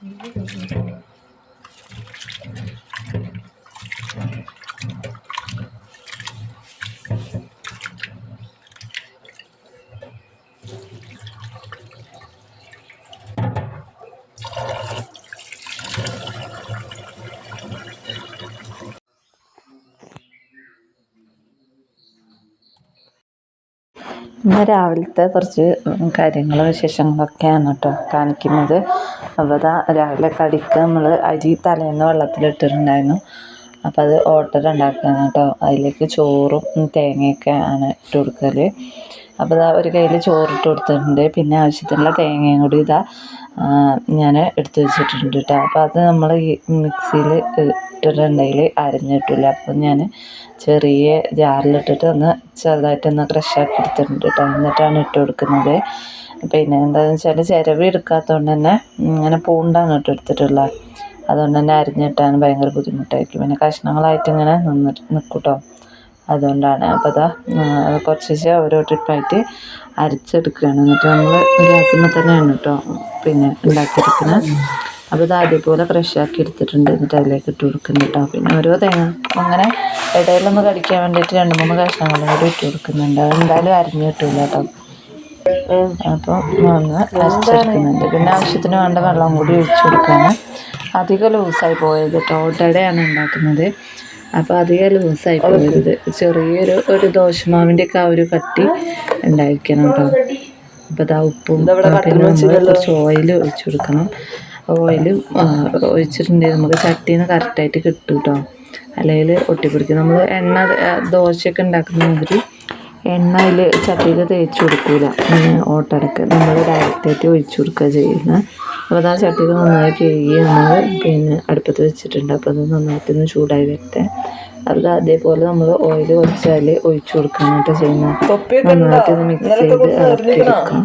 你为什么？说 ഇന്ന് രാവിലത്തെ കുറച്ച് കാര്യങ്ങളും വിശേഷങ്ങളൊക്കെയാണ് കേട്ടോ കാണിക്കുന്നത്. അപ്പോൾ അതാ രാവിലെ കടിക്ക് നമ്മൾ അരി തലേന്ന് വെള്ളത്തിലിട്ടിട്ടുണ്ടായിരുന്നു. അപ്പോൾ അത് ഓട്ടർ ഉണ്ടാക്കുകയാണ് കേട്ടോ. അതിലേക്ക് ചോറും തേങ്ങയൊക്കെ ആണ് ഇട്ട് കൊടുക്കൽ അപ്പോൾ ഇതാ ഒരു കയ്യിൽ ചോറിട്ട് കൊടുത്തിട്ടുണ്ട്. പിന്നെ ആവശ്യത്തിനുള്ള തേങ്ങയും കൂടി ഇതാ ഞാൻ എടുത്ത് വെച്ചിട്ടുണ്ട് കേട്ടോ. അപ്പോൾ അത് നമ്മൾ ഈ മിക്സിയിൽ ഇട്ടിട്ടുണ്ടെങ്കിൽ അരഞ്ഞിട്ടില്ല. അപ്പം ഞാൻ ചെറിയ ജാറിലിട്ടിട്ട് ഒന്ന് ചെറുതായിട്ടൊന്ന് ക്രഷാക്കി എടുത്തിട്ടുണ്ട് കേട്ടോ. എന്നിട്ടാണ് ഇട്ട് കൊടുക്കുന്നത്. പിന്നെ എന്താണെന്ന് വെച്ചാൽ ചിരവി എടുക്കാത്തതുകൊണ്ട് തന്നെ ഇങ്ങനെ പൂണ്ടാണ് ഇട്ട് എടുത്തിട്ടുള്ളത്. അതുകൊണ്ട് തന്നെ അരിഞ്ഞിട്ടാൻ ഭയങ്കര ബുദ്ധിമുട്ടായിരിക്കും. പിന്നെ കഷ്ണങ്ങളായിട്ട് ഇങ്ങനെ നിന്നിട്ട് നിൽക്കും കേട്ടോ. അതുകൊണ്ടാണ്. അപ്പോൾ അതാ കുറച്ച് ഓരോ ട്രിപ്പായിട്ട് അരച്ചെടുക്കുകയാണ്. എന്നിട്ട് നമ്മൾ ഗ്യാസിന്മേൽ തന്നെയാണ് കേട്ടോ പിന്നെ ഉണ്ടാക്കിയെടുക്കുന്നത് അപ്പോൾ ഇത് അതേപോലെ ഫ്രഷ് ആക്കി എടുത്തിട്ടുണ്ട്. എന്നിട്ട് അതിലേക്ക് ഇട്ട് കൊടുക്കുന്നുണ്ട് കേട്ടോ പിന്നെ ഓരോ തേങ്ങ അങ്ങനെ ഇടയിലൊന്ന് കടിക്കാൻ വേണ്ടിയിട്ട് രണ്ട് മൂന്ന് കഷ്ണങ്ങളും കൂടി ഇട്ട് കൊടുക്കുന്നുണ്ട്. അത് എന്തായാലും അരിഞ്ഞ് കിട്ടില്ല കേട്ടോ അപ്പോൾ ഒന്ന് അരച്ചെടുക്കുന്നുണ്ട്. പിന്നെ ആവശ്യത്തിന് വേണ്ട വെള്ളം കൂടി ഒഴിച്ചു കൊടുക്കുകയാണ്. അധികം ലൂസായി പോയത് കേട്ടോ ഓട്ടടയാണ് ഉണ്ടാക്കുന്നത്. അപ്പോൾ അധികം ലൂസായി പോകരുത് ചെറിയൊരു ഒരു ദോശമാവിന്റെ ഒക്കെ ആ ഒരു കട്ടി ഉണ്ടായിരിക്കണം കേട്ടോ. അപ്പോൾ അതാ ഉപ്പും കുറച്ച് ഓയിൽ ഒഴിച്ചു കൊടുക്കണം. ഓയിൽ ഒഴിച്ചിട്ടുണ്ടെങ്കിൽ നമുക്ക് ചട്ടിയിൽ നിന്ന് കറക്റ്റായിട്ട് കിട്ടും കേട്ടോ. അല്ലെങ്കിൽ ഒട്ടിപ്പിടിക്കും. നമ്മൾ എണ്ണ ദോശയൊക്കെ ഉണ്ടാക്കുന്ന മാതിരി എണ്ണ അതിൽ ചട്ടിയിൽ തേച്ച് കൊടുക്കില്ല ഓട്ടടക്ക് നമ്മൾ ഡയറക്റ്റായിട്ട് ഒഴിച്ചു കൊടുക്കുക ചെയ്യുന്നത് അപ്പോൾ അതാ ആ ചട്ടിയിൽ നന്നായി കഴുകി നമ്മൾ പിന്നെ അടുപ്പത്ത് വെച്ചിട്ടുണ്ട്. അപ്പോൾ അത് നന്നായിട്ടൊന്ന് ചൂടായി വരട്ടെ. അത് അതേപോലെ നമ്മൾ ഓയിൽ കുറച്ച് അതിൽ ഒഴിച്ച് കൊടുക്കാനായിട്ട് ചെയ്യുന്നത് നന്നായിട്ടൊന്ന് മിക്സ് ചെയ്ത് ഇളക്കിയെടുക്കാം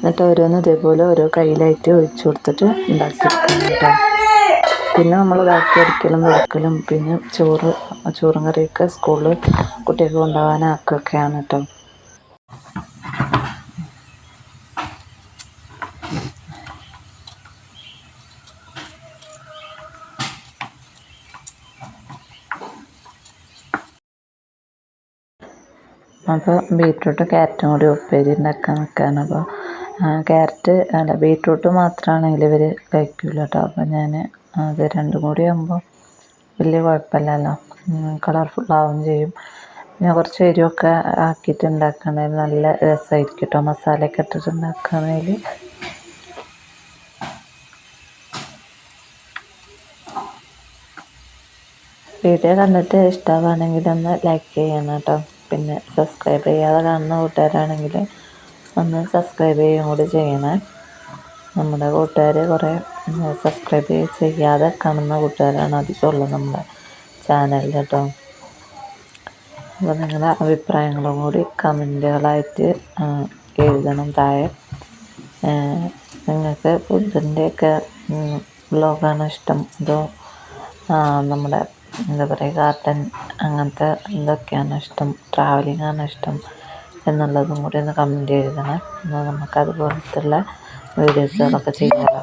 എന്നിട്ട് ഓരോന്ന് ഇതേപോലെ ഓരോ കയ്യിലായിട്ട് ഒഴിച്ചു കൊടുത്തിട്ട് ഉണ്ടാക്കിയെടുക്കണം കേട്ടോ പിന്നെ നമ്മൾ ബാക്കി അടിക്കലും വെക്കലും പിന്നെ ചോറ് ചോറും കറിയൊക്കെ സ്കൂളിൽ കുട്ടികൾക്ക് കൊണ്ടുപോകാനാക്കുകയൊക്കെയാണ് കേട്ടോ അപ്പോൾ ബീറ്റ്റൂട്ട് ക്യാരറ്റും കൂടി ഉപ്പേരി ഉണ്ടാക്കാൻ നിൽക്കുകയാണ്. അപ്പോൾ ക്യാരറ്റ് അല്ല ബീറ്റ്റൂട്ട് മാത്രമാണെങ്കിൽ ഇവർ കഴിക്കില്ല കേട്ടോ. അപ്പോൾ ഞാൻ അത് രണ്ടും കൂടി ആകുമ്പോൾ വലിയ കുഴപ്പമില്ലല്ലോ. കളർഫുള്ളാവും ചെയ്യും. പിന്നെ കുറച്ച് എരിവൊക്കെ ആക്കിയിട്ട് ഉണ്ടാക്കണേൽ നല്ല രസമായിരിക്കും കേട്ടോ. മസാലയൊക്കെ ഇട്ടിട്ട് ഉണ്ടാക്കുകയാണെങ്കിൽ. വീഡിയോ കണ്ടിട്ട് ഇഷ്ടമാവുകയാണെങ്കിൽ ഒന്ന് ലൈക്ക് ചെയ്യണം കേട്ടോ. പിന്നെ സബ്സ്ക്രൈബ് ചെയ്യാതെ കാണുന്ന കൂട്ടുകാരാണെങ്കിൽ ഒന്ന് സബ്സ്ക്രൈബ് ചെയ്യുകയും കൂടി ചെയ്യണേ. നമ്മുടെ കൂട്ടുകാർ കുറേ സബ്സ്ക്രൈബ് ചെയ്യാതെ കാണുന്ന കൂട്ടുകാരാണ് അധികം ഉള്ളത് നമ്മുടെ ചാനലിൽ കേട്ടോ അപ്പോൾ നിങ്ങളുടെ അഭിപ്രായങ്ങളും കൂടി കമന്റുകളായിട്ട് എഴുതണം താഴെ. നിങ്ങൾക്ക് ഫുഡിന്റെയൊക്കെ ബ്ലോഗാണ് ഇഷ്ടം? അതോ നമ്മുടെ എന്താ പറയുക ഗാർഡൻ അങ്ങനത്തെ എന്തൊക്കെയാണ് ഇഷ്ടം. ട്രാവലിംഗ് ആണ് ഇഷ്ടം എന്നുള്ളതും കൂടി ഒന്ന് കമന്റ് എഴുതണേ എന്നാൽ നമുക്ക് അതുപോലത്തുള്ള വീഡിയോസുകളൊക്കെ ചെയ്യാമല്ലോ